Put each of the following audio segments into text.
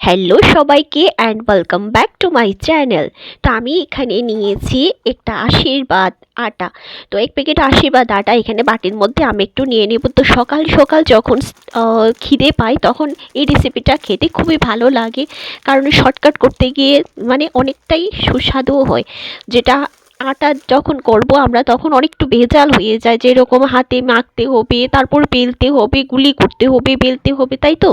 Hello সবাইকে and welcome back to my channel তো আমি এখানে নিয়েছি একটা আশীর্বাদ আটা। তো এক প্যাকেট আশীর্বাদ আটা এখানে বাটির মধ্যে আমি একটু নিয়ে নেব। তো সকাল সকাল যখন খিদে পাই তখন এই রেসিপিটা খেতে খুবই ভালো লাগে। কারণ শর্টকাট করতে গিয়ে মানে অনেকটাই সুস্বাদুও হয়। যেটা আটা যখন করব আমরা, তখন অনেকটু ভেজাল হয়ে যায়। যেরকম হাতে মাখতে হবে, তারপর বেলতে হবে, গুলি করতে হবে, বেলতে হবে, তাই তো?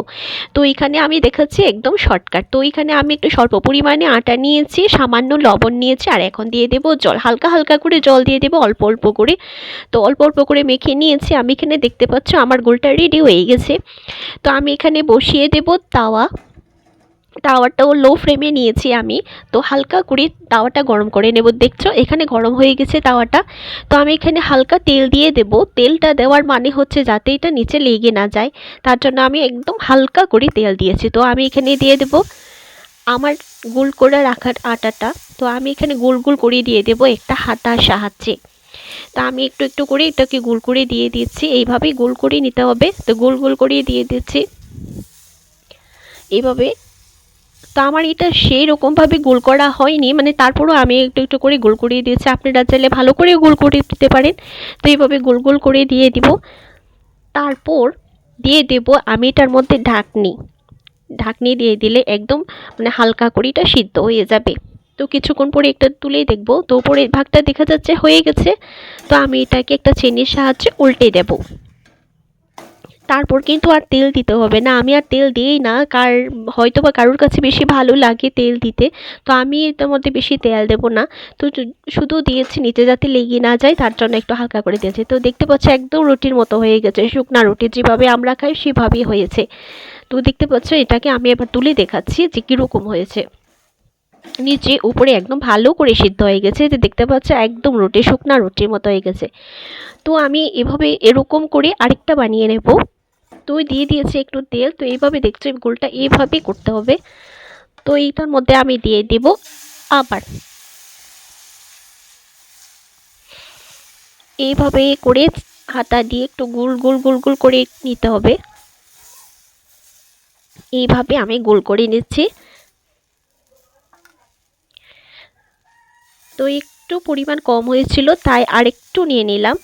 তো এখানে আমি দেখাচ্ছি একদম শর্টকাট তো এখানে আমি একটু স্বল্প পরিমাণে আটা নিয়েছি, সামান্য লবণ নিয়েছি, আর এখন দিয়ে দেবো জল। হালকা হালকা করে জল দিয়ে দেবো, অল্প অল্প করে। তো অল্প অল্প করে মেখে নিয়েছি। আমি এখানে দেখতে পাচ্ছ, আমার গোলটা রেডি হয়ে গেছে। তো আমি এখানে বসিয়ে দেবো তাওয়া। তাওয়াটাও লো ফ্লেমে নিয়েছি আমি। তো হালকা করে তাওয়াটা গরম করে নেব। দেখছ, এখানে গরম হয়ে গেছে তাওয়াটা তো আমি এখানে হালকা তেল দিয়ে দেব। তেলটা দেওয়ার মানে হচ্ছে যাতে এটা নিচে লেগে না যায়। তার জন্য আমি একদম হালকা করে তেল দিয়েছি। তো আমি এখানে দিয়ে দেব আমার গোল করে রাখার আটাটা। তো আমি এখানে গোল গোল করে দিয়ে দেব একটা হাতার সাহায্যে। তা আমি একটু একটু করে এটাকে গোল করে দিয়ে দিচ্ছি। এইভাবেই গোল করে নিতে হবে। তো গোল গোল করে দিয়ে দিচ্ছি। এইভাবে তো আমার এটা সেই রকমভাবে গোল করা হয়নি মানে তারপরও আমি একটু একটু করে গোল করে দিয়েছি। আপনারা চাইলে ভালো করে গোল করে দিতে পারেন। তো এইভাবে গোল গোল করে দিয়ে দিব। তারপর দিয়ে দেব আমি এটার মধ্যে ঢাকনি। ঢাকনি দিয়ে দিলে একদম মানে হালকা করে এটা সিদ্ধ হয়ে যাবে। তো কিছুক্ষণ পরে একটা তুলেই দেখব। তো উপরে ভাগটা দেখা যাচ্ছে হয়ে গেছে। তো আমি এটাকে একটা চেনির সাহায্যে উল্টে দেব। তারপর কিন্তু আর তেল দিতে হবে না। আমি আর তেল দিই না, কার হয়তো বা কারোর কাছে বেশি ভালো লাগে তেল দিতে, তো আমি এটার মধ্যে বেশি তেল দেব না। তো শুধু দিয়েছি, নিচে যাতে লেগে না যায়, তার জন্য একটু হালকা করে দিয়েছি। তো দেখতে পাচ্ছি, একদম রুটির মতো হয়ে গেছে। শুকনা রুটি যেভাবে আমরা খাই, সেভাবেই হয়েছে। তো দেখতে পাচ্ছ, এটাকে আমি এবার তুলে দেখাচ্ছি যে কীরকম হয়েছে। নিচে উপরে একদম ভালো করে সিদ্ধ হয়ে গেছে। যে দেখতে পাচ্ছ, একদম রুটি, শুকনা রুটির মতো হয়ে গেছে। তো আমি এভাবে এরকম করে আরেকটা বানিয়ে নেব। ওই দিয়ে দিয়েছে একটু তেল, তো এইভাবে দেখছ এই গোলটা এইভাবেই করতে হবে। তো এইটার মধ্যে আমি দিয়ে দেব আবার। এইভাবে করে হাতা দিয়ে একটু গোল গোল গোল গোল করে নিতে হবে। এইভাবে আমি গোল করে নিচ্ছি। তো একটু পরিমাণ কম হয়েছিল, তাই আরেকটু নিয়ে নিলাম।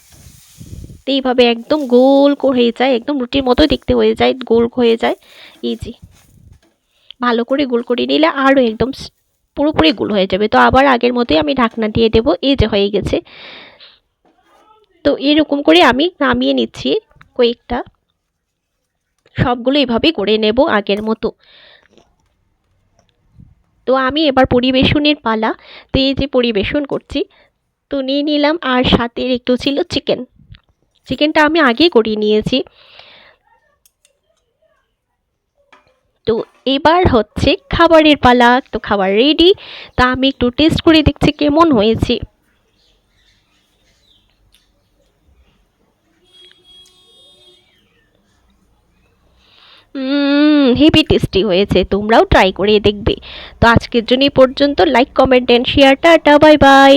তো এইভাবে একদম গোল হয়ে যায়, একদম রুটির মতো দেখতে হয়ে যায়, গোল হয়ে যায়। যে ভালো করে গোল করে নিলে আরও একদম পুরোপুরি গোল হয়ে যাবে। তো আবার আগের মতোই আমি ঢাকনা দিয়ে দেবো, এই যে হয়ে গেছে। তো এরকম করে আমি নামিয়ে নিচ্ছি কয়েকটা। সবগুলো এভাবেই করে নেব আগের মতো। তো আমি এবার পরিবেশনের পালা। তো এই যে পরিবেশন করছি, তো নিয়ে নিলাম আর সাথে একটু ছিল চিকেন চিকেনটা আমি আগেই করিয়ে নিয়েছি। তো এবার হচ্ছে খাবারের পালা। তো খাবার রেডি তা আমি একটু টেস্ট করে দেখছি কেমন হয়েছে। হেভি টেস্টি হয়েছে, তোমরাও ট্রাই করে দেখবে। তো আজকের জন্য পর্যন্ত like comment and share tata bye bye